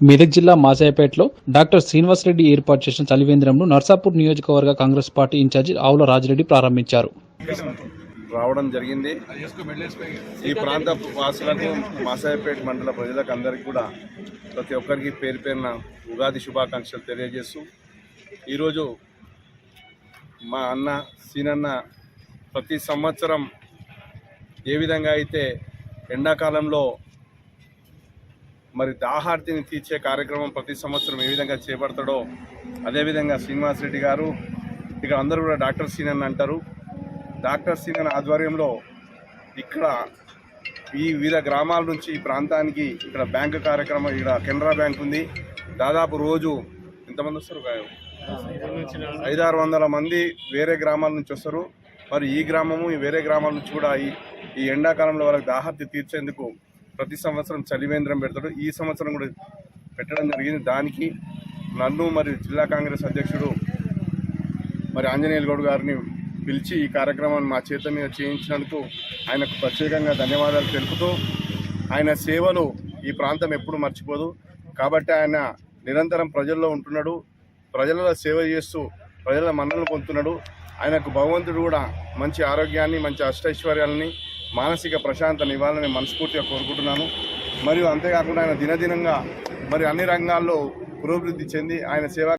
మెదక్ జిల్లా మాసాయపేటలో డాక్టర్ శ్రీనివాసరెడ్డి ఏర్పాటు చేసిన చలివేంద్రంను నర్సాపూర్ నియోజకవర్గ కాంగ్రెస్ పార్టీ ఇన్ఛార్జి ఆవుల రాజిరెడ్డి ప్రారంభించారు. రావడం జరిగింది. ఈ ప్రాంత వాసులకు మాసాయపేట మండల ప్రజలకు అందరికీ కూడా ప్రతి ఒక్కరికి పేరు పేరున ఉగాది శుభాకాంక్షలు తెలియజేస్తూ ఈరోజు మా అన్న సీనన్న ప్రతి సంవత్సరం ఏ విధంగా అయితే ఎండాకాలంలో మరి దాహార్తిని తీర్చే కార్యక్రమం ప్రతి సంవత్సరం ఏ విధంగా చేపడతాడో అదేవిధంగా శ్రీనివాస్ రెడ్డి గారు ఇక అందరూ కూడా డాక్టర్ సీనన్ అంటారు. డాక్టర్ సీనన్ ఆధ్వర్యంలో ఇక్కడ ఈ వివిధ గ్రామాల నుంచి ఈ ప్రాంతానికి ఇక్కడ బ్యాంకు కార్యక్రమం ఇక్కడ కెనరా బ్యాంక్ ఉంది. దాదాపు రోజు ఎంతమంది వస్తారు ఐదారు వందల మంది వేరే గ్రామాల నుంచి వస్తారు. మరి ఈ గ్రామము ఈ వేరే గ్రామాల నుంచి కూడా ఈ ఈ ఎండాకాలంలో వాళ్ళకి దాహర్తి తీర్చేందుకు ప్రతి సంవత్సరం చలివేంద్రం పెడతాడు. ఈ సంవత్సరం కూడా పెట్టడం జరిగింది. దానికి నన్ను మరియు జిల్లా కాంగ్రెస్ అధ్యక్షుడు మరి ఆంజనేయులు గౌడ్ గారిని పిలిచి ఈ కార్యక్రమాన్ని మా చేత మీద చేయించినందుకు ఆయనకు ప్రత్యేకంగా ధన్యవాదాలు తెలుపుతూ ఆయన సేవలు ఈ ప్రాంతం ఎప్పుడు మర్చిపోదు. కాబట్టి ఆయన నిరంతరం ప్రజల్లో ఉంటున్నాడు. ప్రజలలో సేవ చేస్తూ ప్రజల మన్నలు పొందుతున్నాడు. ఆయనకు భగవంతుడు కూడా మంచి ఆరోగ్యాన్ని మంచి అష్టైశ్వర్యాలని మానసిక ప్రశాంతని ఇవ్వాలని మనస్ఫూర్తిగా కోరుకుంటున్నాను. మరియు అంతేకాకుండా ఆయన దినదినంగా మరి అన్ని రంగాల్లో పురోభివృద్ధి చెంది ఆయన సేవ